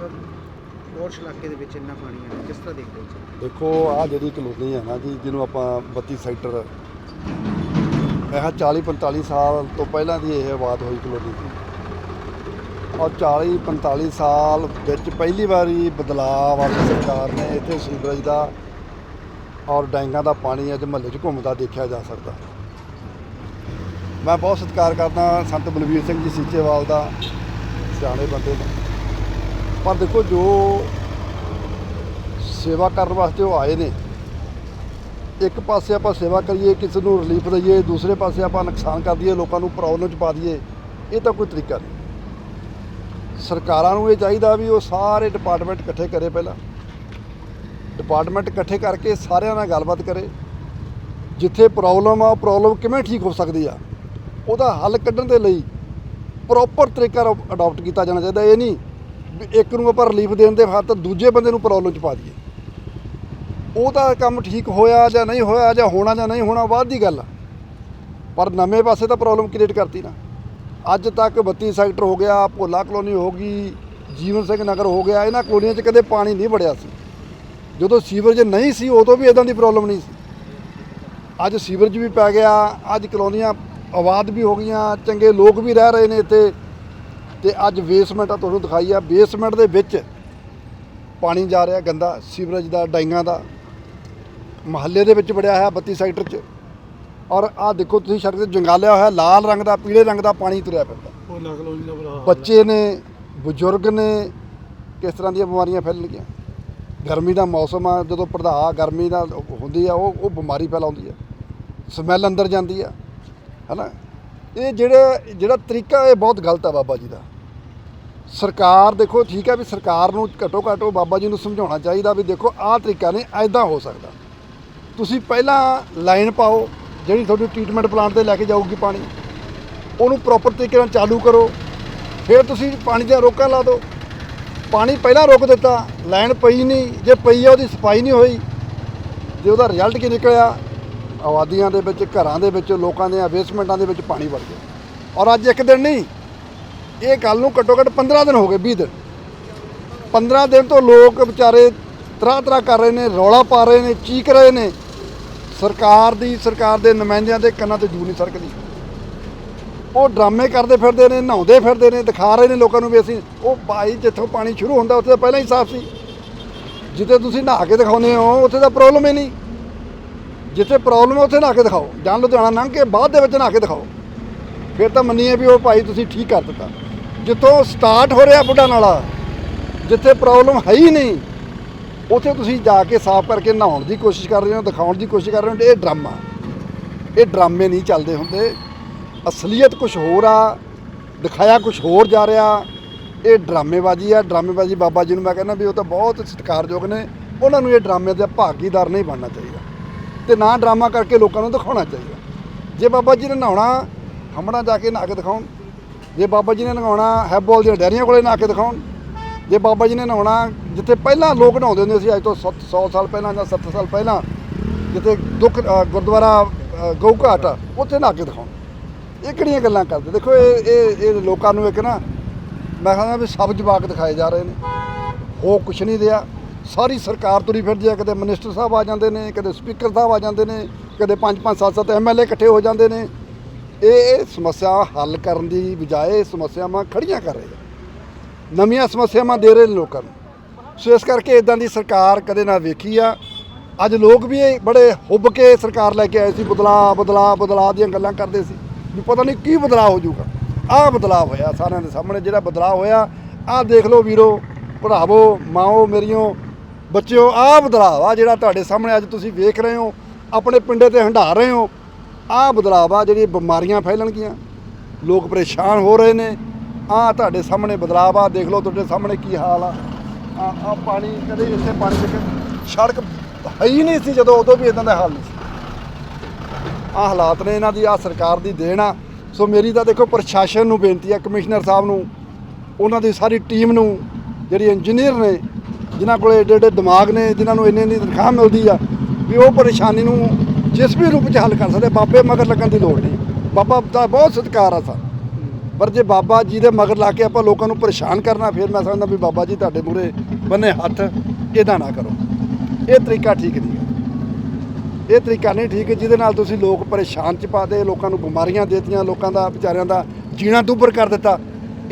ਪੌਸ਼ ਇਲਾਕੇ ਦੇ ਵਿੱਚ ਇੰਨਾ ਪਾਣੀ ਆ ਕਿਸ ਤਰ੍ਹਾਂ ਦੇਖਦੇ ਹੋ ਜੀ ਦੇਖੋ ਆ ਜਿਹੜੀ ਕਲੋਨੀ ਹੈ ਨਾ ਜੀ, ਜਿਹਨੂੰ ਆਪਾਂ 32 ਸੈਕਟਰ ਇਹ 40 45 ਸਾਲ ਤੋਂ ਪਹਿਲਾਂ ਦੀ ਇਹ ਆਬਾਦ ਹੋਈ ਕਲੋਨੀ ਸੀ। ਔਰ 40 45 ਸਾਲ ਵਿੱਚ ਪਹਿਲੀ ਵਾਰੀ ਬਦਲਾਅ ਵਾਲੀ ਸਰਕਾਰ ਨੇ ਇੱਥੇ ਸੀਵਰੇਜ ਦਾ ਔਰ ਡੈਂਗਾਂ ਦਾ ਪਾਣੀ ਅੱਜ ਮਹੱਲੇ 'ਚ ਘੁੰਮਦਾ ਦੇਖਿਆ ਜਾ ਸਕਦਾ। ਮੈਂ ਬਹੁਤ ਸਤਿਕਾਰ ਕਰਦਾ ਸੰਤ ਬਲਵੀਰ ਸਿੰਘ ਜੀ ਸੀਚੇਵਾਲ ਦਾ, ਸਿਆਣੇ ਬੰਦੇ ਨੇ ਪਰ ਦੇਖੋ ਜੋ ਸੇਵਾ ਕਰਨ ਵਾਸਤੇ ਉਹ ਆਏ ਨੇ, ਇੱਕ ਪਾਸੇ ਆਪਾਂ ਸੇਵਾ ਕਰੀਏ, ਕਿਸੇ ਨੂੰ ਰਿਲੀਫ ਦਈਏ, ਦੂਸਰੇ ਪਾਸੇ ਆਪਾਂ ਨੁਕਸਾਨ ਕਰ ਦਈਏ, ਲੋਕਾਂ ਨੂੰ ਪ੍ਰੋਬਲਮ ਚ ਪਾ ਦਈਏ, ਇਹ ਤਾਂ ਕੋਈ ਤਰੀਕਾ ਨਹੀਂ। ਸਰਕਾਰਾਂ ਨੂੰ ਇਹ ਚਾਹੀਦਾ ਵੀ ਉਹ ਸਾਰੇ ਡਿਪਾਰਟਮੈਂਟ ਇਕੱਠੇ ਕਰੇ ਪਹਿਲਾਂ। ਡਿਪਾਰਟਮੈਂਟ ਇਕੱਠੇ ਕਰਕੇ ਸਾਰਿਆਂ ਨਾਲ ਗੱਲਬਾਤ ਕਰੇ। ਜਿੱਥੇ ਪ੍ਰੋਬਲਮ ਆ, ਉਹ ਪ੍ਰੋਬਲਮ ਕਿਵੇਂ ਠੀਕ ਹੋ ਸਕਦੀ ਆ, ਉਹਦਾ ਹੱਲ ਕੱਢਣ ਦੇ ਲਈ ਪ੍ਰੋਪਰ ਤਰੀਕਾ ਅਡਾਪਟ ਕੀਤਾ ਜਾਣਾ ਚਾਹੀਦਾ। ਇਹ ਨਹੀਂ ਇੱਕ ਨੂੰ ਆਪਾਂ ਰਿਲੀਫ ਦੇਣ ਦੇ ਖਾਤਰ ਦੂਜੇ ਬੰਦੇ ਨੂੰ ਪ੍ਰੋਬਲਮ ਚ ਪਾ ਦਈਏ। ਤਾਂ ਕੰਮ ਠੀਕ ਹੋਇਆ ਜਾਂ ਨਹੀਂ ਹੋਇਆ ਜਾਂ ਹੋਣਾ ਜਾਂ ਨਹੀਂ ਹੋਣਾ ਬਾਅਦ ਦੀ ਗੱਲ ਆ। ਪਰ ਨਵੇਂ ਪਾਸੇ ਤਾਂ ਪ੍ਰੋਬਲਮ ਕ੍ਰੀਏਟ ਕਰਤੀ ਨਾ। ਅੱਜ ਤੱਕ 32 ਸੈਕਟਰ ਹੋ ਗਿਆ, ਭੋਲਾ ਕਲੋਨੀ ਹੋ ਗਈ, ਜੀਵਨ ਸਿੰਘ ਨਗਰ ਹੋ ਗਿਆ, ਇਹਨਾਂ ਕਲੋਨੀਆਂ 'ਚ ਕਦੇ ਪਾਣੀ ਨਹੀਂ ਵੜਿਆ ਸੀ। ਜਦੋਂ ਸੀਵਰੇਜ ਨਹੀਂ ਸੀ, ਉਦੋਂ ਵੀ ਇਦਾਂ ਦੀ ਪ੍ਰੋਬਲਮ ਨਹੀਂ ਸੀ। ਅੱਜ ਸੀਵਰੇਜ ਵੀ ਪੈ ਗਿਆ, ਅੱਜ ਕਲੋਨੀਆਂ ਆਬਾਦ ਵੀ ਹੋ ਗਈਆਂ, ਚੰਗੇ ਲੋਕ ਵੀ ਰਹਿ ਰਹੇ ਨੇ ਇੱਥੇ। ਤੇ ਅੱਜ ਬੇਸਮੈਂਟ ਆ ਤੁਹਾਨੂੰ ਦਿਖਾਈ ਆ। ਬੇਸਮੈਂਟ ਦੇ ਵਿੱਚ ਪਾਣੀ ਜਾ ਰਿਹਾ ਗੰਦਾ ਸੀਵਰੇਜ ਦਾ ਡਾਈਆਂ ਦਾ। ਮਹੱਲੇ ਦੇ ਵਿੱਚ ਵੜਿਆ ਹੋਇਆ 32 ਸੈਕਟਰ 'ਚ। ਔਰ ਆਹ ਦੇਖੋ ਤੁਸੀਂ ਸੜਕ ਤੇ ਜੰਗਾਲਿਆ ਹੋਇਆ ਲਾਲ ਰੰਗ ਦਾ ਪੀਲੇ ਰੰਗ ਦਾ ਪਾਣੀ ਤੁਰਿਆ ਫਿਰਦਾ। ਉਹ ਨਕਲ ਹੋਈ ਦਾ ਬੁਰਾ ਹਾਲ ਬੱਚੇ ਨੇ ਬਜ਼ੁਰਗ ਨੇ ਕਿਸ ਤਰ੍ਹਾਂ ਦੀਆਂ ਬਿਮਾਰੀਆਂ ਫੈਲਣਗੀਆਂ? ਗਰਮੀ ਦਾ ਮੌਸਮ ਆ ਜਦੋਂ ਪ੍ਰਧਾ ਗਰਮੀ ਦਾ ਹੁੰਦੀ ਆ ਉਹ ਉਹ ਬਿਮਾਰੀ ਫੈਲਾਉਂਦੀ ਆ। ਸਮੈਲ ਅੰਦਰ ਜਾਂਦੀ ਆ। ਹੈਨਾ? ਇਹ ਜਿਹੜੇ ਜਿਹੜਾ ਤਰੀਕਾ ਇਹ ਬਹੁਤ ਗਲਤ ਆ ਬਾਬਾ ਜੀ ਦਾ। ਸਰਕਾਰ ਦੇਖੋ, ਠੀਕ ਹੈ ਵੀ ਸਰਕਾਰ ਨੂੰ ਘੱਟੋ ਘੱਟ ਉਹ ਬਾਬਾ ਜੀ ਨੂੰ ਸਮਝਾਉਣਾ ਚਾਹੀਦਾ ਵੀ ਦੇਖੋ, ਆਹ ਤਰੀਕਾ ਨਹੀਂ, ਐਦਾਂ ਹੋ ਸਕਦਾ। ਤੁਸੀਂ ਪਹਿਲਾਂ ਲਾਈਨ ਪਾਓ, ਜਿਹੜੀ ਤੁਹਾਡੀ ਟ੍ਰੀਟਮੈਂਟ ਪਲਾਂਟ ਤੇ ਲੈ ਕੇ ਜਾਊਗੀ ਪਾਣੀ, ਉਹਨੂੰ ਪ੍ਰੋਪਰ ਤਰੀਕੇ ਨਾਲ ਚਾਲੂ ਕਰੋ, ਫਿਰ ਤੁਸੀਂ ਪਾਣੀ ਦੀਆਂ ਰੋਕਾਂ ਲਾ ਦਿਓ। ਪਾਣੀ ਪਹਿਲਾਂ ਰੋਕ ਦਿੱਤਾ, ਲਾਈਨ ਪਈ ਨਹੀਂ, ਜੇ ਪਈ ਆ ਉਹਦੀ ਸਫ਼ਾਈ ਨਹੀਂ ਹੋਈ, ਜੇ ਉਹਦਾ ਰਿਜ਼ਲਟ ਕੀ ਨਿਕਲਿਆ, ਆਬਾਦੀਆਂ ਦੇ ਵਿੱਚ, ਘਰਾਂ ਦੇ ਵਿੱਚ, ਲੋਕਾਂ ਦੇ ਬੇਸਮੈਂਟਾਂ ਦੇ ਵਿੱਚ ਪਾਣੀ ਵੜ ਗਿਆ। ਔਰ ਅੱਜ ਇੱਕ ਦਿਨ ਨਹੀਂ ਇਹ ਗੱਲ ਨੂੰ ਘੱਟੋ ਘੱਟ 15 ਦਿਨ ਹੋ ਗਏ 20 ਦਿਨ 15 ਦਿਨ ਤੋਂ ਲੋਕ ਵਿਚਾਰੇ ਤਰ੍ਹਾਂ ਤਰ੍ਹਾਂ ਕਰ ਰਹੇ ਨੇ, ਰੌਲਾ ਪਾ ਰਹੇ ਨੇ, ਚੀਕ ਰਹੇ ਨੇ। ਸਰਕਾਰ ਦੀ, ਸਰਕਾਰ ਦੇ ਨੁਮਾਇੰਦਿਆਂ ਦੇ ਕੰਨਾਂ ਤੇ ਜੂ ਨਹੀਂ ਸਰਕਦੀ। ਉਹ ਡਰਾਮੇ ਕਰਦੇ ਫਿਰਦੇ ਨੇ, ਨਹਾਉਂਦੇ ਫਿਰਦੇ ਨੇ, ਦਿਖਾ ਰਹੇ ਨੇ ਲੋਕਾਂ ਨੂੰ ਵੀ ਅਸੀਂ। ਉਹ ਭਾਈ ਜਿੱਥੋਂ ਪਾਣੀ ਸ਼ੁਰੂ ਹੁੰਦਾ, ਉੱਥੇ ਤਾਂ ਪਹਿਲਾਂ ਹੀ ਸਾਫ਼ ਸੀ। ਜਿੱਥੇ ਤੁਸੀਂ ਨਹਾ ਕੇ ਦਿਖਾਉਂਦੇ ਹੋ, ਉੱਥੇ ਤਾਂ ਪ੍ਰੋਬਲਮ ਹੀ ਨਹੀਂ। ਜਿੱਥੇ ਪ੍ਰੋਬਲਮ ਹੈ, ਉੱਥੇ ਨਹਾ ਕੇ ਦਿਖਾਓ। ਜਾਂ ਲੁਧਿਆਣਾ ਲੰਘ ਕੇ ਬਾਅਦ ਦੇ ਵਿੱਚ ਨਹਾ ਕੇ ਦਿਖਾਓ। ਫਿਰ ਤਾਂ ਮੰਨੀਏ ਵੀ ਉਹ ਭਾਈ ਤੁਸੀਂ ਠੀਕ ਕਰ ਦਿੱਤਾ। ਜਿੱਥੋਂ ਸਟਾਰਟ ਹੋ ਰਿਹਾ ਬੁੱਢਾ ਨਾਲਾ, ਜਿੱਥੇ ਪ੍ਰੋਬਲਮ ਹੈ ਹੀ ਨਹੀਂ, ਉੱਥੇ ਤੁਸੀਂ ਜਾ ਕੇ ਸਾਫ਼ ਕਰਕੇ ਨਹਾਉਣ ਦੀ ਕੋਸ਼ਿਸ਼ ਕਰ ਰਹੇ ਹੋ, ਦਿਖਾਉਣ ਦੀ ਕੋਸ਼ਿਸ਼ ਕਰ ਰਹੇ ਹੋ, ਇਹ ਡਰਾਮਾ। ਇਹ ਡਰਾਮੇ ਨਹੀਂ ਚੱਲਦੇ ਹੁੰਦੇ। ਅਸਲੀਅਤ ਕੁਝ ਹੋਰ ਆ, ਦਿਖਾਇਆ ਕੁਝ ਹੋਰ ਜਾ ਰਿਹਾ। ਇਹ ਡਰਾਮੇਬਾਜ਼ੀ ਆ, ਡਰਾਮੇਬਾਜ਼ੀ ਬਾਬਾ ਜੀ ਨੂੰ ਮੈਂ ਕਹਿੰਦਾ ਵੀ ਉਹ ਤਾਂ ਬਹੁਤ ਸਤਿਕਾਰਯੋਗ ਨੇ, ਉਹਨਾਂ ਨੂੰ ਇਹ ਡਰਾਮੇ ਦਾ ਭਾਗੀਦਾਰ ਨਹੀਂ ਬਣਨਾ ਚਾਹੀਦਾ। ਤੇ ਨਾ ਡਰਾਮਾ ਕਰਕੇ ਲੋਕਾਂ ਨੂੰ ਦਿਖਾਉਣਾ ਚਾਹੀਦਾ। ਜੇ ਬਾਬਾ ਜੀ ਨੇ ਨਹਾਉਣਾ, ਹਮਣਾ ਜਾ ਕੇ ਨਹਾ ਕੇ ਦਿਖਾਉਣ ਜੇ ਬਾਬਾ ਜੀ ਨੇ ਨਹਾਉਣਾ ਹੈਬੋਲ ਦੀਆਂ ਡੈਰੀਆਂ ਕੋਲੇ ਨਹਾ ਕੇ ਦਿਖਾਉਣ। ਜੇ ਬਾਬਾ ਜੀ ਨੇ ਨਹਾਉਣਾ ਜਿੱਥੇ ਪਹਿਲਾਂ ਲੋਕ ਨਹਾਉਂਦੇ ਹੁੰਦੇ ਸੀ ਅੱਜ ਤੋਂ 100 ਸਾਲ ਪਹਿਲਾਂ ਜਾਂ 70 ਸਾਲ ਪਹਿਲਾਂ ਜਿੱਥੇ ਦੁੱਖ ਗੁਰਦੁਆਰਾ ਗਊ ਘਾਟ ਆ, ਉੱਥੇ ਨਹਾ ਕੇ ਦਿਖਾਉਣ। ਇਹ ਕਿਹੜੀਆਂ ਗੱਲਾਂ ਕਰਦੇ? ਦੇਖੋ ਇਹ ਇਹ ਇਹ ਲੋਕਾਂ ਨੂੰ ਇੱਕ ਨਾ ਮੈਂ ਕਹਿੰਦਾ ਵੀ ਸਭ ਜਵਾਕ ਦਿਖਾਏ ਜਾ ਰਹੇ ਨੇ। ਹੋ ਕੁਛ ਨਹੀਂ ਦਿਆ ਸਾਰੀ ਸਰਕਾਰ ਤੁਰੀ ਫਿਰਦੀ ਹੈ ਕਦੇ ਮਿਨਿਸਟਰ ਸਾਹਿਬ ਆ ਜਾਂਦੇ ਨੇ ਕਦੇ ਸਪੀਕਰ ਸਾਹਿਬ ਆ ਜਾਂਦੇ ਨੇ ਕਦੇ ਪੰਜ ਪੰਜ ਸੱਤ ਸੱਤ ਐਮਐਲਏ ਇਕੱਠੇ ਹੋ ਜਾਂਦੇ ਨੇ। ਇਹ ਇਹ ਸਮੱਸਿਆ ਹੱਲ ਕਰਨ ਦੀ ਬਜਾਏ ਸਮੱਸਿਆਵਾਂ ਖੜੀਆਂ ਕਰ ਰਹੇ ਆ। ਨਵੀਆਂ ਸਮੱਸਿਆਵਾਂ ਦੇ ਰਹੇ ਨੇ ਲੋਕਾਂ ਨੂੰ। ਸੋ ਇਸ ਕਰਕੇ ਇਦਾਂ ਦੀ ਸਰਕਾਰ ਕਦੇ ਨਾ ਵੇਖੀ ਆ। ਅੱਜ ਲੋਕ ਵੀ ਇਹ ਬੜੇ ਹੁੱਬ ਕੇ ਸਰਕਾਰ ਲੈ ਕੇ ਆਏ ਸੀ, ਬਦਲਾ ਬਦਲਾ ਬਦਲਾ ਦੀਆਂ ਗੱਲਾਂ ਕਰਦੇ ਸੀ ਵੀ ਪਤਾ ਨਹੀਂ ਕੀ ਬਦਲਾ ਹੋ ਜਾਊਗਾ। ਆਹ ਬਦਲਾਅ ਹੋਇਆ ਸਾਰਿਆਂ ਦੇ ਸਾਹਮਣੇ, ਜਿਹੜਾ ਬਦਲਾਅ ਹੋਇਆ, ਆਹ ਦੇਖ ਲਓ ਵੀਰੋ, ਭਰਾਵੋ, ਮਾਓ, ਮੇਰੀਓ, ਬੱਚਿਓ, ਆਹ ਬਦਲਾਅ ਆ ਜਿਹੜਾ ਤੁਹਾਡੇ ਸਾਹਮਣੇ ਅੱਜ ਤੁਸੀਂ ਵੇਖ ਰਹੇ ਹੋ, ਆਪਣੇ ਪਿੰਡੇ ਤੇ ਹੰਢਾ ਰਹੇ ਹੋ। ਆਹ ਬਦਲਾਅ ਆ ਜਿਹੜੀ ਬਿਮਾਰੀਆਂ ਫੈਲਣਗੀਆਂ, ਲੋਕ ਪਰੇਸ਼ਾਨ ਹੋ ਰਹੇ ਨੇ। ਆਹ ਤੁਹਾਡੇ ਸਾਹਮਣੇ ਬਦਲਾਅ ਆ, ਦੇਖ ਲਓ ਤੁਹਾਡੇ ਸਾਹਮਣੇ ਕੀ ਹਾਲ ਆ। ਆ ਪਾਣੀ ਕਦੇ ਇੱਥੇ ਪਾਣੀ ਦੇ ਸੜਕ ਹੈ ਹੀ ਨਹੀਂ ਸੀ ਜਦੋਂ ਉਦੋਂ ਵੀ ਇਦਾਂ ਦਾ ਹਾਲ ਨਹੀਂ ਸੀ। ਆ ਹਾਲਾਤ ਨੇ ਇਹਨਾਂ ਦੀ ਆ ਸਰਕਾਰ ਦੀ ਦੇਣ ਆ। ਸੋ ਮੇਰੀ ਤਾਂ ਦੇਖੋ ਪ੍ਰਸ਼ਾਸਨ ਨੂੰ ਬੇਨਤੀ ਆ, ਕਮਿਸ਼ਨਰ ਸਾਹਿਬ ਨੂੰ, ਉਹਨਾਂ ਦੀ ਸਾਰੀ ਟੀਮ ਨੂੰ, ਜਿਹੜੀ ਇੰਜੀਨੀਅਰ ਨੇ, ਜਿਨ੍ਹਾਂ ਕੋਲੇ ਏਡੇ ਏਡੇ ਦਿਮਾਗ ਨੇ, ਜਿਨ੍ਹਾਂ ਨੂੰ ਇੰਨੀ ਇੰਨੀ ਤਨਖਾਹ ਮਿਲਦੀ ਆ, ਵੀ ਉਹ ਪਰੇਸ਼ਾਨੀ ਨੂੰ ਜਿਸ ਵੀ ਰੂਪ 'ਚ ਹੱਲ ਕਰ ਸਕਦੇ, ਬਾਬੇ ਮਗਰ ਲੱਗਣ ਦੀ ਲੋੜ ਨਹੀਂ। ਬਾਬਾ ਦਾ ਬਹੁਤ ਸਤਿਕਾਰ ਆ ਸਾ ਪਰ ਜੇ ਬਾਬਾ ਜੀ ਦੇ ਮਗਰ ਲਾ ਕੇ ਆਪਾਂ ਲੋਕਾਂ ਨੂੰ ਪਰੇਸ਼ਾਨ ਕਰਨਾ, ਫਿਰ ਮੈਂ ਸਮਝਦਾ ਵੀ ਬਾਬਾ ਜੀ ਤੁਹਾਡੇ ਮੂਰੇ ਬੰਨੇ ਹੱਥ, ਇਹਦਾ ਨਾ ਕਰੋ। ਇਹ ਤਰੀਕਾ ਠੀਕ ਨਹੀਂ ਹੈ। ਇਹ ਤਰੀਕਾ ਨਹੀਂ ਠੀਕ, ਜਿਹਦੇ ਨਾਲ ਤੁਸੀਂ ਲੋਕ ਪਰੇਸ਼ਾਨ ਚ ਪਾ ਦੇ, ਲੋਕਾਂ ਨੂੰ ਬਿਮਾਰੀਆਂ ਦੇਤੀਆਂ, ਲੋਕਾਂ ਦਾ, ਵਿਚਾਰਿਆਂ ਦਾ ਜੀਣਾ ਦੁੱਭਰ ਕਰ ਦਿੱਤਾ।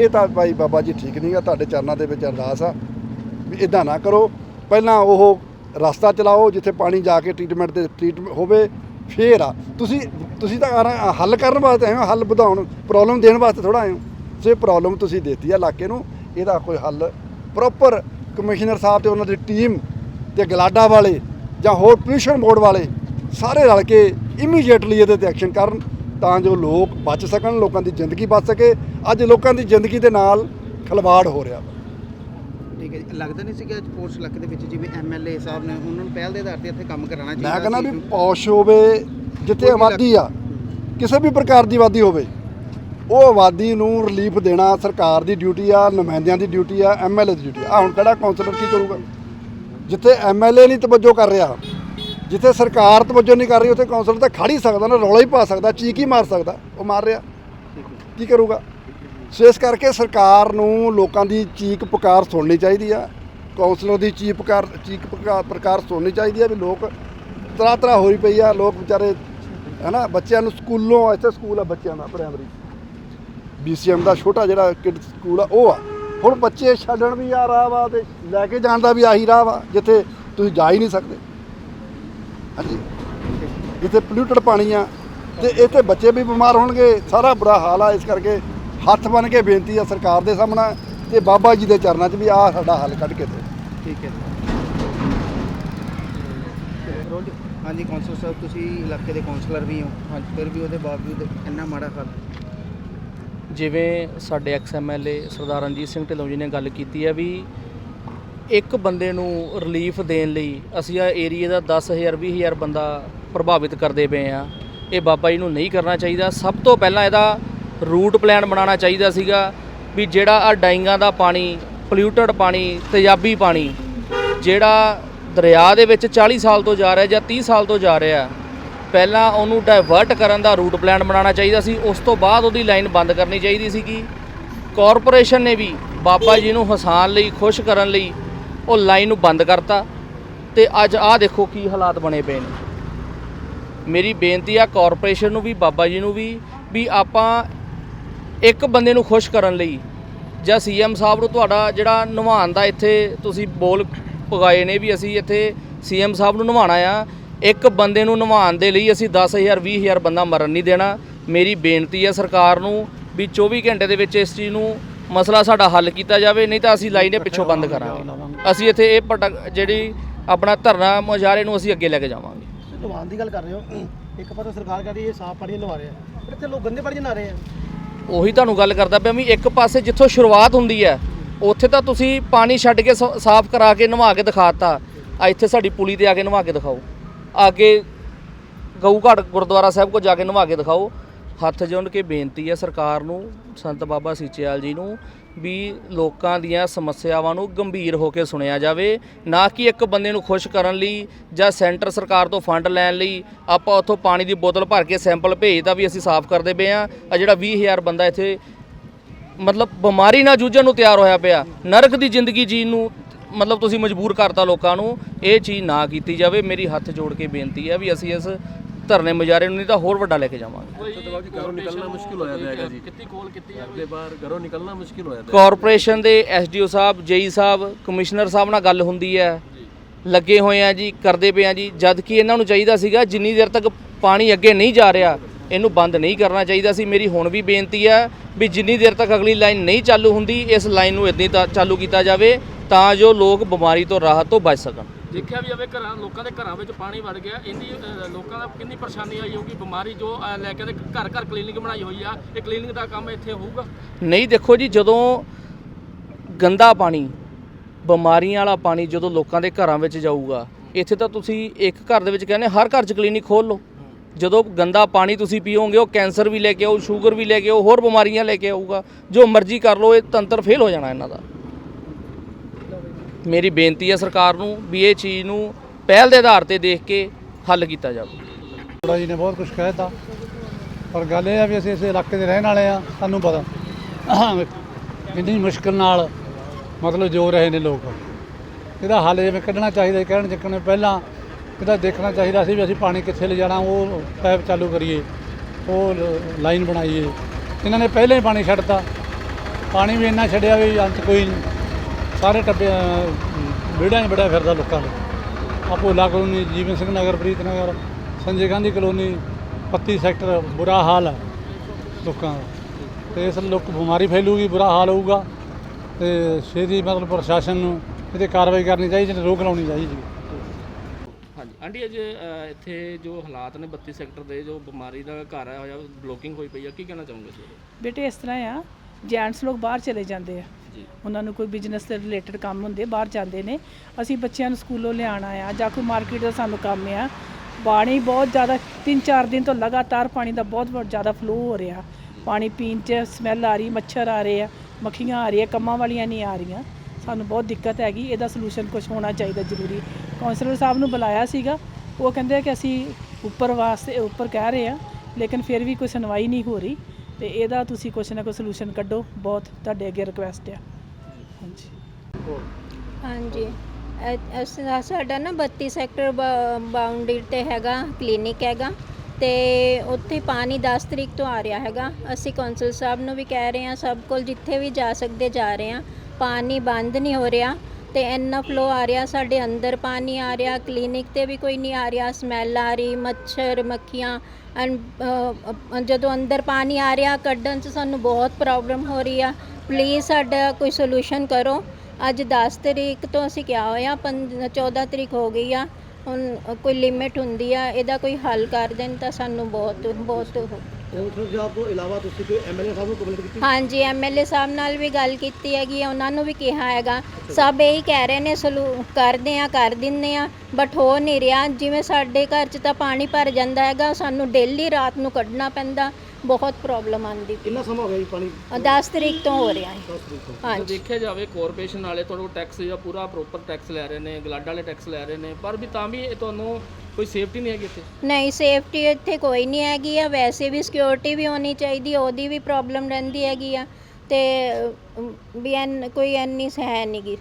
ਇਹ ਤਾਂ ਭਾਈ ਬਾਬਾ ਜੀ ਠੀਕ ਨਹੀਂ ਆ, ਤੁਹਾਡੇ ਚਰਨਾਂ ਦੇ ਵਿੱਚ ਅਰਦਾਸ ਆ। ਵੀ ਇਦਾਂ ਨਾ ਕਰੋ। ਪਹਿਲਾਂ ਉਹ ਰਸਤਾ ਚਲਾਓ, ਜਿੱਥੇ ਪਾਣੀ ਜਾ ਕੇ ਟ੍ਰੀਟਮੈਂਟ ਤੇ ਟ੍ਰੀਟਮੈਂਟ ਹੋਵੇ, ਫੇਰ ਆ। ਤੁਸੀਂ ਤੁਸੀਂ ਤਾਂ ਆ- ਹੱਲ ਕਰਨ ਵਾਸਤੇ ਆਏ ਹੋ, ਹੱਲ ਵਧਾਉਣ ਪ੍ਰੋਬਲਮ ਦੇਣ ਵਾਸਤੇ ਥੋੜਾ ਆਏ ਹੋ। ਸੋ ਇਹ ਪ੍ਰੋਬਲਮ ਤੁਸੀਂ ਦੇਤੀ ਆ ਇਲਾਕੇ ਨੂੰ। ਇਹਦਾ ਕੋਈ ਹੱਲ ਪ੍ਰੋਪਰ ਕਮਿਸ਼ਨਰ ਸਾਹਿਬ ਤੇ ਉਹਨਾਂ ਦੀ ਟੀਮ ਤੇ ਗਲਾਡਾ ਵਾਲੇ ਜਾਂ ਹੋਰ ਪੋਲਿਊਸ਼ਨ ਬੋਰਡ ਵਾਲੇ ਸਾਰੇ ਰਲ ਕੇ ਇਮੀਡੀਏਟਲੀ ਇਹਦੇ ਤੇ ਐਕਸ਼ਨ ਕਰਨ ਤਾਂ ਜੋ ਲੋਕ ਬਚ ਸਕਣ, ਲੋਕਾਂ ਦੀ ਜ਼ਿੰਦਗੀ ਬਚ ਸਕੇ। ਅੱਜ ਲੋਕਾਂ ਦੀ ਜ਼ਿੰਦਗੀ ਦੇ ਨਾਲ ਖਲਵਾੜ ਹੋ ਰਿਹਾ ਲੱਗਦਾ ਨਹੀਂ ਸੀਗਾ ਸਪੋਰਟਸ ਇਲਾਕੇ ਦੇ ਵਿੱਚ ਜਿਵੇਂ ਐਮਐਲਏ ਸਾਹਿਬ ਨੇ ਉਹਨਾਂ ਨੂੰ ਪਹਿਲ ਦੇ ਆਧਾਰ ਤੇ ਇੱਥੇ ਕੰਮ ਕਰਾਉਣਾ ਚਾਹੀਦਾ ਮੈਂ ਕਹਿੰਦਾ ਵੀ ਸੀ। ਪੌਸ਼ ਹੋਵੇ ਜਿੱਥੇ ਆਬਾਦੀ ਆ ਕਿਸੇ ਵੀ ਪ੍ਰਕਾਰ ਦੀ ਆਬਾਦੀ ਹੋਵੇ ਉਹ ਆਬਾਦੀ ਨੂੰ ਰਿਲੀਫ ਦੇਣਾ ਸਰਕਾਰ ਦੀ ਡਿਊਟੀ ਆ ਨੁਮਾਇੰਦਿਆਂ ਦੀ ਡਿਊਟੀ ਆ ਐਮਐਲਏ ਦੀ ਡਿਊਟੀ ਆ। ਹੁਣ ਕਿਹੜਾ ਕਾਉਂਸਲਰ ਕੀ ਕਰੂਗਾ? ਜਿੱਥੇ ਐਮਐਲਏ ਨਹੀਂ ਤਵੱਜੋ ਕਰ ਰਿਹਾ ਜਿੱਥੇ ਸਰਕਾਰ ਤਵੱਜੋ ਨਹੀਂ ਕਰ ਰਹੀ ਉੱਥੇ ਕਾਉਂਸਲਰ ਤਾਂ ਖੜ ਹੀ ਸਕਦਾ ਨਾ ਰੌਲਾ ਹੀ ਪਾ ਸਕਦਾ ਚੀਕ ਹੀ ਮਾਰ ਸਕਦਾ ਉਹ ਮਾਰ ਰਿਹਾ। ਕੀ ਕਰੂਗਾ? ਸੋ ਇਸ ਕਰਕੇ ਸਰਕਾਰ ਨੂੰ ਲੋਕਾਂ ਦੀ ਚੀਕ ਪੁਕਾਰ ਸੁਣਨੀ ਚਾਹੀਦੀ ਆ। ਕੌਂਸਲਰ ਦੀ ਚੀਕ ਪੁਕਾਰ ਚੀਕ ਪੁਕਾਰ ਪ੍ਰਕਾਰ ਸੁਣਨੀ ਚਾਹੀਦੀ ਆ ਵੀ ਲੋਕ ਤਰ੍ਹਾਂ ਤਰ੍ਹਾਂ ਹੋਈ ਪਈ ਆ, ਲੋਕ ਵਿਚਾਰੇ, ਹਨਾ, ਬੱਚਿਆਂ ਨੂੰ ਸਕੂਲੋਂ, ਇੱਥੇ ਸਕੂਲ ਆ ਬੱਚਿਆਂ ਦਾ ਪ੍ਰਾਇਮਰੀ ਬੀਸੀਐਮ ਦਾ ਛੋਟਾ ਜਿਹੜਾ ਕਿਡ ਸਕੂਲ ਆ, ਉਹ ਆ। ਹੁਣ ਬੱਚੇ ਛੱਡਣ ਵੀ ਆ ਰਾਹ ਵਾ ਤੇ ਲੈ ਕੇ ਜਾਣ ਦਾ ਵੀ ਆਹੀ ਰਾਹ ਵਾ, ਜਿੱਥੇ ਤੁਸੀਂ ਜਾ ਹੀ ਨਹੀਂ ਸਕਦੇ। ਹਾਂਜੀ। ਜਿੱਥੇ ਪੋਲਿਊਟਡ ਪਾਣੀ ਆ, ਤੇ ਇੱਥੇ ਬੱਚੇ ਵੀ ਬਿਮਾਰ ਹੋਣਗੇ, ਸਾਰਾ ਬੁਰਾ ਹਾਲ ਆ, ਇਸ ਕਰਕੇ ਹੱਥ ਬਨ ਕੇ ਬੇਨਤੀ ਆ ਸਰਕਾਰ ਦੇ ਸਾਹਮਣੇ ਤੇ ਬਾਬਾ ਜੀ ਦੇ ਚਰਨਾਂ 'ਚ ਵੀ ਆ ਸਾਡਾ ਹੱਲ ਕੱਢ ਕੇ ਦਿਓ। ਠੀਕ ਹੈ ਜੀ। ਹਾਂਜੀ ਕੌਂਸਲਰ ਸਾਹਿਬ ਤੁਸੀਂ ਇਲਾਕੇ ਦੇ ਕੌਂਸਲਰ ਵੀ ਹੋ। ਹਾਂਜੀ। ਫਿਰ ਵੀ ਉਹਦੇ ਬਾਵਜੂਦ ਇੰਨਾ ਮਾੜਾ ਹਾਲ। ਜਿਵੇਂ ਸਾਡੇ ਐਕਸ ਐਮਐਲਏ ਸਰਦਾਰ ਰਣਜੀਤ ਸਿੰਘ ਢਿੱਲੋਂ ਜੀ ਨੇ ਗੱਲ ਕੀਤੀ ਹੈ ਵੀ ਇੱਕ ਬੰਦੇ ਨੂੰ ਰਿਲੀਫ ਦੇਣ ਲਈ ਅਸੀਂ ਆ ਏਰੀਆ ਦਾ 10000 20000 ਬੰਦਾ ਪ੍ਰਭਾਵਿਤ ਕਰਦੇ ਪਏ ਆ ਇਹ ਬਾਬਾ ਜੀ ਨੂੰ ਨਹੀਂ ਕਰਨਾ ਚਾਹੀਦਾ। ਸਭ ਤੋਂ ਪਹਿਲਾਂ ਇਹਦਾ ਰੂਟ ਪਲਾਨ ਬਣਾਉਣਾ ਚਾਹੀਦਾ ਸੀਗਾ ਵੀ ਜਿਹੜਾ ਆ ਡਾਈਂਗਾਂ ਦਾ ਪਾਣੀ ਪੋਲਿਊਟਡ ਪਾਣੀ, ਤੇਜ਼ਾਬੀ ਪਾਣੀ, ਜਿਹੜਾ ਦਰਿਆ ਦੇ ਵਿੱਚ 40 ਸਾਲ ਤੋਂ ਜਾ ਰਿਹਾ ਜਾਂ 30 ਸਾਲ ਤੋਂ ਜਾ ਰਿਹਾ, ਪਹਿਲਾਂ ਉਹਨੂੰ ਡਾਇਵਰਟ ਕਰਨ ਦਾ ਰੂਟ ਪਲਾਨ ਬਣਾਉਣਾ ਚਾਹੀਦਾ ਸੀ। ਉਸ ਤੋਂ ਬਾਅਦ ਉਹਦੀ ਲਾਈਨ ਬੰਦ ਕਰਨੀ ਚਾਹੀਦੀ ਸੀਗੀ। ਕਾਰਪੋਰੇਸ਼ਨ ਨੇ ਵੀ ਬਾਬਾ ਜੀ ਨੂੰ ਹਸਾਨ ਲਈ, ਖੁਸ਼ ਕਰਨ ਲਈ ਉਹ ਲਾਈਨ ਨੂੰ ਬੰਦ ਕਰਤਾ। ਤੇ ਅੱਜ ਆਹ ਦੇਖੋ ਕੀ ਹਾਲਾਤ ਬਣੇ ਪਏ ਨੇ। ਮੇਰੀ ਬੇਨਤੀ ਆ ਕਾਰਪੋਰੇਸ਼ਨ ਨੂੰ ਵੀ, ਬਾਬਾ ਜੀ ਨੂੰ ਵੀ ਵੀ ਆਪਾਂ ਇੱਕ ਬੰਦੇ ਨੂੰ ਖੁਸ਼ ਕਰਨ ਲਈ ਜਾਂ ਸੀਐਮ ਸਾਹਿਬ ਨੂੰ ਤੁਹਾਡਾ ਜਿਹੜਾ ਨਵਾਉਣ ਦਾ ਇੱਥੇ ਤੁਸੀਂ ਬੋਲ ਪਗਾਏ ਨੇ ਵੀ ਅਸੀਂ ਇੱਥੇ ਸੀਐਮ ਸਾਹਿਬ ਨੂੰ ਨਵਾਉਣਾ ਆ ਇੱਕ ਬੰਦੇ ਨੂੰ ਨਵਾਉਣ ਦੇ ਲਈ ਅਸੀਂ 10000 20000 ਬੰਦਾ ਮਰਨ ਨਹੀਂ ਦੇਣਾ। ਮੇਰੀ ਬੇਨਤੀ ਹੈ ਸਰਕਾਰ ਨੂੰ ਵੀ 24 ਘੰਟੇ ਦੇ ਵਿੱਚ ਇਸ ਚੀਜ਼ ਨੂੰ ਮਸਲਾ ਸਾਡਾ ਹੱਲ ਕੀਤਾ ਜਾਵੇ, ਨਹੀਂ ਤਾਂ ਅਸੀਂ ਲਾਈਨੇ ਪਿੱਛੋਂ ਬੰਦ ਕਰਾਂਗੇ। ਅਸੀਂ ਇੱਥੇ ਇਹ ਭਟਕ ਜਿਹੜੀ ਆਪਣਾ ਧਰਨਾ ਮੁਜ਼ਾਹਰੇ ਨੂੰ ਅਸੀਂ ਅੱਗੇ ਲੈ ਕੇ ਜਾਵਾਂਗੇ। ਨਵਾਉਣ ਦੀ ਗੱਲ ਕਰ ਰਹੇ ਹੋ। ਇੱਕ ਪਾਸੇ ਸਰਕਾਰ ਕਹਿੰਦੀ ਇਹ ਸਾਫ਼ ਪਾਣੀ ਨਵਾ ਰਹੇ ਆ, ਪਰ ਇੱਥੇ ਲੋਕ ਗੰਦੇ ਪਾਣੀ ਨਹਾ ਰਹੇ ਆ। ਉਹੀ ਤੁਹਾਨੂੰ ਗੱਲ ਕਰਦਾ ਪਿਆ ਵੀ ਇੱਕ ਪਾਸੇ ਜਿੱਥੋਂ ਸ਼ੁਰੂਆਤ ਹੁੰਦੀ ਹੈ, ਉੱਥੇ ਤਾਂ ਤੁਸੀਂ ਪਾਣੀ ਛੱਡ ਕੇ ਸ- ਸਾਫ਼ ਕਰਾ ਕੇ ਨਵਾ ਕੇ ਦਿਖਾਤਾ। ਆ ਇੱਥੇ ਸਾਡੀ ਪੁਲੀ ਤੇ ਆ ਕੇ ਨਵਾ ਕੇ ਦਿਖਾਓ। ਅੱਗੇ ਗਊ ਘਾਟ ਗੁਰਦੁਆਰਾ ਸਾਹਿਬ ਕੋ ਜਾ ਕੇ ਨਵਾ ਕੇ ਦਿਖਾਓ। ਹੱਥ ਜੋੜ ਕੇ ਬੇਨਤੀ ਹੈ ਸਰਕਾਰ ਨੂੰ, ਸੰਤ ਬਾਬਾ ਸੀਚੇਵਾਲ ਜੀ ਨੂੰ ਵੀ ਲੋਕਾਂ ਦੀਆਂ ਸਮੱਸਿਆਵਾਂ ਨੂੰ ਗੰਭੀਰ ਹੋ ਕੇ ਸੁਣਿਆ ਜਾਵੇ। ਨਾ ਕਿ ਇੱਕ ਬੰਦੇ ਨੂੰ ਖੁਸ਼ ਕਰਨ ਲਈ ਜਾਂ ਸੈਂਟਰ ਸਰਕਾਰ ਤੋਂ ਫੰਡ ਲੈਣ ਲਈ ਆਪਾਂ ਉੱਥੋਂ ਪਾਣੀ ਦੀ ਬੋਤਲ ਭਰ ਕੇ ਸੈਂਪਲ ਭੇਜਦਾ ਵੀ ਅਸੀਂ ਸਾਫ਼ ਕਰਦੇ ਪਏ ਆ ਆ ਜਿਹੜਾ 20000 ਬੰਦਾ ਇੱਥੇ ਮਤਲਬ ਬਿਮਾਰੀ ਨਾਲ ਜੂਝਣ ਨੂੰ ਤਿਆਰ ਹੋਇਆ ਪਿਆ। ਨਰਕ ਦੀ ਜ਼ਿੰਦਗੀ ਜੀਣ ਨੂੰ ਮਤਲਬ ਤੁਸੀਂ ਮਜਬੂਰ ਕਰਤਾ ਲੋਕਾਂ ਨੂੰ। ਇਹ ਚੀਜ਼ ਨਾ ਕੀਤੀ ਜਾਵੇ। ਮੇਰੀ ਹੱਥ ਜੋੜ ਕੇ ਬੇਨਤੀ ਹੈ ਵੀ ਅਸੀਂ ਇਸ ਧਰਨੇ ਮੁਜ਼ਾਹਰੇ ਨੂੰ ਨਹੀਂ ਤਾਂ ਹੋਰ ਵੱਡਾ ਲੈ ਕੇ ਜਾਵਾਂਗੇ। ਜਵਾਬ ਜੀ ਘਰੋਂ ਨਿਕਲਣਾ ਮੁਸ਼ਕਿਲ ਹੋਇਆ ਪਿਆ ਹੈਗਾ ਜੀ। ਕਿੰਨੀ ਕੋਲ ਕੀਤੀ ਹੈ ਬਾਹਰ ਘਰੋਂ ਨਿਕਲਣਾ ਮੁਸ਼ਕਿਲ ਹੋਇਆ ਪਿਆ। ਕਾਰਪੋਰੇਸ਼ਨ ਦੇ ਐਸਡੀਓ ਸਾਹਿਬ ਜੇਈ ਸਾਹਿਬ ਕਮਿਸ਼ਨਰ ਸਾਹਿਬ ਨਾਲ ਗੱਲ ਹੁੰਦੀ ਹੈ। ਲੱਗੇ ਹੋਏ ਆ ਜੀ ਕਰਦੇ ਪਏ ਆ ਜੀ। ਜਦ ਕਿ ਇਹਨਾਂ ਨੂੰ ਚਾਹੀਦਾ ਸੀਗਾ ਜਿੰਨੀ ਦੇਰ ਤੱਕ ਪਾਣੀ ਅੱਗੇ ਨਹੀਂ ਜਾ ਰਿਹਾ ਇਹਨੂੰ ਬੰਦ ਨਹੀਂ ਕਰਨਾ ਚਾਹੀਦਾ ਸੀ। ਮੇਰੀ ਹੁਣ ਵੀ ਬੇਨਤੀ ਹੈ ਵੀ ਜਿੰਨੀ ਦੇਰ ਤੱਕ ਅਗਲੀ ਲਾਈਨ ਨਹੀਂ ਚਾਲੂ ਹੁੰਦੀ ਇਸ ਲਾਈਨ ਨੂੰ ਇਦਾਂ ਹੀ ਚਾਲੂ ਕੀਤਾ ਜਾਵੇ ਤਾਂ ਜੋ ਲੋਕ ਬਿਮਾਰੀ ਤੋਂ ਰਾਹਤ ਤੋਂ ਬਚ ਸਕਣ। ਦੇਖਿਆ ਵੀ ਜਾਵੇ ਘਰਾਂ ਲੋਕਾਂ ਦੇ ਘਰਾਂ ਵਿੱਚ ਪਾਣੀ ਵੜ ਗਿਆ ਇੰਨੀ ਅ, ਲੋਕਾਂ ਦਾ ਕਿੰਨੀ ਪਰੇਸ਼ਾਨੀ ਆਈ ਹੋਊਗੀ ਬਿਮਾਰੀ ਜੋ ਅ, ਲੈ ਕੇ ਤੇ ਘਰ ਘਰ ਕਲੀਨਿਕ ਬਣਾਈ ਹੋਈ ਆ ਇਹ ਕਲੀਨਿਕ ਦਾ ਕੰਮ ਇੱਥੇ ਹੋਊਗਾ? ਨਹੀਂ ਦੇਖੋ ਜੀ ਜਦੋਂ ਗੰਦਾ ਪਾਣੀ ਬਿਮਾਰੀਆਂ ਵਾਲਾ ਪਾਣੀ ਜਦੋਂ ਲੋਕਾਂ ਦੇ ਘਰਾਂ ਵਿੱਚ ਜਾਊਗਾ ਇੱਥੇ ਤਾਂ ਤੁਸੀਂ ਇੱਕ ਘਰ ਦੇ ਵਿੱਚ ਕਹਿੰਦੇ ਹਰ ਘਰ 'ਚ ਕਲੀਨਿਕ ਖੋਲ ਲਓ। ਜਦੋਂ ਗੰਦਾ ਪਾਣੀ ਤੁਸੀਂ ਪੀਓਗੇ ਉਹ ਕੈਂਸਰ ਵੀ ਲੈ ਕੇ ਆਓ ਸ਼ੂਗਰ ਵੀ ਲੈ ਕੇ ਆਓ ਹੋਰ ਬਿਮਾਰੀਆਂ ਲੈ ਕੇ ਆਊਗਾ ਜੋ ਮਰਜ਼ੀ ਕਰ ਲਓ ਇਹ ਤੰਤਰ ਫੇਲ ਹੋ ਜਾਣਾ ਇਹਨਾਂ ਦਾ। ਮੇਰੀ ਬੇਨਤੀ ਹੈ ਸਰਕਾਰ ਨੂੰ ਵੀ ਇਹ ਚੀਜ਼ ਨੂੰ ਪਹਿਲ ਦੇ ਆਧਾਰ ਤੇ ਦੇਖ ਕੇ ਹੱਲ ਕੀਤਾ ਜਾਵੇ। ਥੋੜਾ ਜੀ ਨੇ ਬਹੁਤ ਕੁਝ ਕਹਿਤਾ ਪਰ ਗੱਲ ਇਹ ਆ ਵੀ ਅਸੀਂ ਇਸ ਇਲਾਕੇ ਦੇ ਰਹਿਣ ਵਾਲੇ ਆ, ਸਾਨੂੰ ਪਤਾ। ਇੰਨੀ ਮੁਸ਼ਕਲ ਨਾਲ ਮਤਲਬ ਜੋ ਰਹੇ ਨੇ ਲੋਕ। ਇਹਦਾ ਹੱਲ ਜਿਵੇਂ ਕੱਢਣਾ ਚਾਹੀਦਾ, ਕਹਿਣ ਚੱਕਣ ਪਹਿਲਾਂ ਇਹਦਾ ਦੇਖਣਾ ਚਾਹੀਦਾ ਸੀ ਵੀ ਅਸੀਂ ਪਾਣੀ ਕਿੱਥੇ ਲਿਜਾਣਾ, ਉਹ ਪਾਈਪ ਚਾਲੂ ਕਰੀਏ, ਉਹ ਲਾਈਨ ਬਣਾਈਏ। ਇਹਨਾਂ ਨੇ ਪਹਿਲਾਂ ਹੀ ਪਾਣੀ ਛੱਡਤਾ। ਪਾਣੀ ਵੀ ਇੰਨਾ ਛੱਡਿਆ ਵੀ ਅੰਤ ਕੋਈ ਨਹੀਂ ਸਾਰੇ ਟੱਬੇ ਵਿਹੜਿਆਂ 'ਚ ਵੜਿਆ ਫਿਰਦਾ ਲੋਕਾਂ ਦੇ। ਆ Bhola colony Jeevan Singh Nagar Preet Nagar Sanjay Gandhi colony Patti sector ਬੁਰਾ ਹਾਲ ਹੈ ਲੋਕਾਂ ਦਾ। ਤੇ ਇਸ ਲੋਕ ਬਿਮਾਰੀ ਫੈਲੂਗੀ ਬੁਰਾ ਹਾਲ ਹੋਊਗਾ। ਤੇ ਛੇਤੀ ਮਤਲਬ ਪ੍ਰਸ਼ਾਸਨ ਨੂੰ ਇਹਤੇ ਕਾਰਵਾਈ ਕਰਨੀ ਚਾਹੀਦੀ ਤੇ ਰੋਕ ਲਾਉਣੀ ਚਾਹੀਦੀ ਹਾਂਜੀ ਆਂਟੀ ਅੱਜ ਅ, ਇੱਥੇ ਜੋ ਹਾਲਾਤ ਨੇ 32 ਸੈਕਟਰ ਦੇ ਜੋ ਬਿਮਾਰੀ ਦਾ ਘਰ ਆਇਆ ਹੋਇਆ ਬਲੋਕਿੰਗ ਹੋਈ ਪਈ ਆ ਕੀ ਕਹਿਣਾ ਚਾਹੋਗੇ ਤੁਸੀਂ? ਬੇਟੇ ਇਸ ਤਰ੍ਹਾਂ ਆ ਜੈਂਟਸ ਲੋਕ ਬਾਹਰ ਚਲੇ ਜਾਂਦੇ ਆ। ਉਹਨਾਂ ਨੂੰ ਕੋਈ ਬਿਜ਼ਨਸ ਦੇ ਰਿਲੇਟਡ ਕੰਮ ਹੁੰਦੇ, ਬਾਹਰ ਜਾਂਦੇ ਨੇ। ਅਸੀਂ ਬੱਚਿਆਂ ਨੂੰ ਸਕੂਲੋਂ ਲਿਆਉਣਾ ਆ ਜਾਂ ਕੋਈ ਮਾਰਕੀਟ ਦਾ ਸਾਨੂੰ ਕੰਮ ਆ। ਪਾਣੀ ਬਹੁਤ ਜ਼ਿਆਦਾ 3-4 ਦਿਨ ਤੋਂ ਲਗਾਤਾਰ ਪਾਣੀ ਦਾ ਬਹੁਤ ਬਹੁਤ ਜ਼ਿਆਦਾ ਫਲੋ ਹੋ ਰਿਹਾ। ਪਾਣੀ ਪੀਣ 'ਚ ਸਮੈਲ ਆ ਰਹੀ, ਮੱਛਰ ਆ ਰਹੇ ਆ, ਮੱਖੀਆਂ ਆ ਰਹੀਆਂ, ਕੰਮਾਂ ਵਾਲੀਆਂ ਨਹੀਂ ਆ ਰਹੀਆਂ। ਸਾਨੂੰ ਬਹੁਤ ਦਿੱਕਤ ਹੈਗੀ, ਇਹਦਾ ਸੋਲੂਸ਼ਨ ਕੁਝ ਹੋਣਾ ਚਾਹੀਦਾ ਜ਼ਰੂਰੀ। ਕਾਉਂਸਲਰ ਸਾਹਿਬ ਨੂੰ ਬੁਲਾਇਆ ਸੀਗਾ। ਉਹ ਕਹਿੰਦੇ ਕਿ ਅਸੀਂ ਉੱਪਰ ਵਾਸਤੇ, ਉੱਪਰ ਕਹਿ ਰਹੇ ਆ, ਲੇਕਿਨ ਫਿਰ ਵੀ ਕੋਈ ਸੁਣਵਾਈ ਨਹੀਂ ਹੋ ਰਹੀ। ਤੇ ਇਹਦਾ ਤੁਸੀਂ ਕੁਛ ਨਾ ਕੁਛ ਸੋਲੂਸ਼ਨ ਕੱਢੋ। ਬਹੁਤ ਤੁਹਾਡੇ ਅੱਗੇ ਰਿਕੁਐਸਟ ਆ। ਹਾਂਜੀ। ਹਾਂਜੀ। ਅ- ਅਸ- ਸਾਡਾ ਨਾ 32 ਸੈਕਟਰ ਬਾਉਂਡਰੀ ਤੇ ਹੈਗਾ ਕਲੀਨਿਕ ਹੈਗਾ ਤੇ ਉੱਥੇ ਪਾਣੀ 10 ਤਰੀਕ ਤੋਂ ਆ ਰਿਹਾ ਹੈਗਾ। ਅਸੀਂ ਕੌਂਸਲ ਸਾਹਿਬ ਨੂੰ ਵੀ ਕਹਿ ਰਹੇ ਹਾਂ, ਸਭ ਕੋਲ ਜਿੱਥੇ ਵੀ ਜਾ ਸਕਦੇ ਜਾ ਰਹੇ ਹਾਂ। ਪਾਣੀ ਬੰਦ ਨਹੀਂ ਹੋ ਰਿਹਾ। ਤੇ ਇੰਨਾ ਫਲੋ ਆ ਰਿਹਾ, ਸਾਡੇ ਅੰਦਰ ਪਾਣੀ ਆ ਰਿਹਾ ਕਲੀਨਿਕ ਤੇ ਵੀ ਕੋਈ ਨਹੀਂ ਆ ਰਿਹਾ ਸਮੈਲ ਆ ਰਹੀ, ਮੱਛਰ, ਮੱਖੀਆਂ ਐਂਡ ਜਦੋਂ ਅੰਦਰ ਪਾਣੀ ਆ ਰਿਹਾ, ਕੱਢਣ 'ਚ ਸਾਨੂੰ ਬਹੁਤ ਪ੍ਰੋਬਲਮ ਹੋ ਰਹੀ ਆ। ਪਲੀਜ਼ ਸਾਡਾ ਕੋਈ ਸੋਲੂਸ਼ਨ ਕਰੋ। ਅੱਜ 10 ਤਰੀਕ ਤੋਂ ਅਸੀਂ ਕਿਹਾ ਹੋਇਆ, ਪੰਜ 14 ਤਰੀਕ ਹੋ ਗਈ ਆ, ਹੁਣ ਕੋਈ ਲਿਮਿਟ ਹੁੰਦੀ ਆ, ਇਹਦਾ ਕੋਈ ਹੱਲ ਕਰ ਦੇਣ ਤਾਂ ਸਾਨੂੰ ਬਹੁਤ ਬਹੁਤ ਕਾਉਂਸਲਰ ਸਾਹਿਬ ਤੋਂ ਇਲਾਵਾ ਤੁਸੀਂ ਕੋਈ ਐਮਐਲਏ ਸਾਹਿਬ ਨੂੰ ਕੰਪਲੇਂਟ ਕੀਤੀ? ਹਾਂਜੀ ਐਮਐਲਏ ਸਾਹਿਬ ਨਾਲ ਵੀ ਗੱਲ ਕੀਤੀ ਹੈਗੀ ਆ ਉਹਨਾਂ ਨੂੰ ਵੀ ਕਿਹਾ ਹੈਗਾ। ਸਭ ਇਹੀ ਕਹਿ ਰਹੇ ਨੇ ਸਲੂ ਕਰਦੇ ਆ ਕਰ ਦਿੰਨੇ ਆ ਬਟ ਹੋ ਨਹੀਂ ਰਿਹਾ। ਜਿਵੇਂ ਸਾਡੇ ਘਰ 'ਚ ਤਾਂ ਪਾਣੀ ਭਰ ਜਾਂਦਾ ਹੈਗਾ ਸਾਨੂੰ ਡੇਲੀ ਰਾਤ ਨੂੰ ਕੱਢਣਾ ਪੈਂਦਾ ਬਹੁਤ ਪ੍ਰੋਬਲਮ ਆਉਂਦੀ ਕਿੰਨਾ ਸਮਾਂ ਹੋ ਗਿਆ ਜੀ ਪਾਣੀ? 10 ਤਰੀਕ ਤੋਂ ਹੋ ਰਿਹਾ ਹੈ। 10 ਤਰੀਕ ਤੋਂ। ਜੇ ਹਾਂਜੀ ਦੇਖਿਆ ਜਾਵੇ ਕਾਰਪੋਰੇਸ਼ਨ ਵਾਲੇ ਤੁਹਾਨੂੰ ਟੈਕਸ ਜਾਂ ਪੂਰਾ ਪ੍ਰੋਪਰ ਟੈਕਸ ਲੈ ਰਹੇ ਨੇ ਗਲਾਡਾ ਵਾਲੇ ਟੈਕਸ ਲੈ ਰਹੇ ਨੇ ਪਰ ਵੀ ਤਾਂ ਵੀ ਇਹ ਤੁਹਾਨੂੰ ਕੋਈ ਸੇਫਟੀ ਨਹੀਂ ਹੈਗੀ ਇੱਥੇ? ਨਹੀਂ, ਸੇਫਟੀ ਇੱਥੇ ਕੋਈ ਨਹੀਂ ਹੈਗੀ ਆ। ਵੈਸੇ ਵੀ ਸਿਕਿਉਰਿਟੀ ਵੀ ਹੋਣੀ ਚਾਹੀਦੀ, ਉਹਦੀ ਵੀ ਪ੍ਰੋਬਲਮ ਰਹਿੰਦੀ ਹੈਗੀ ਆ। ਤੇ ਵੀ ਐਨ, ਕੋਈ ਐਨੀ ਹੈ ਨਹੀਂਗੀ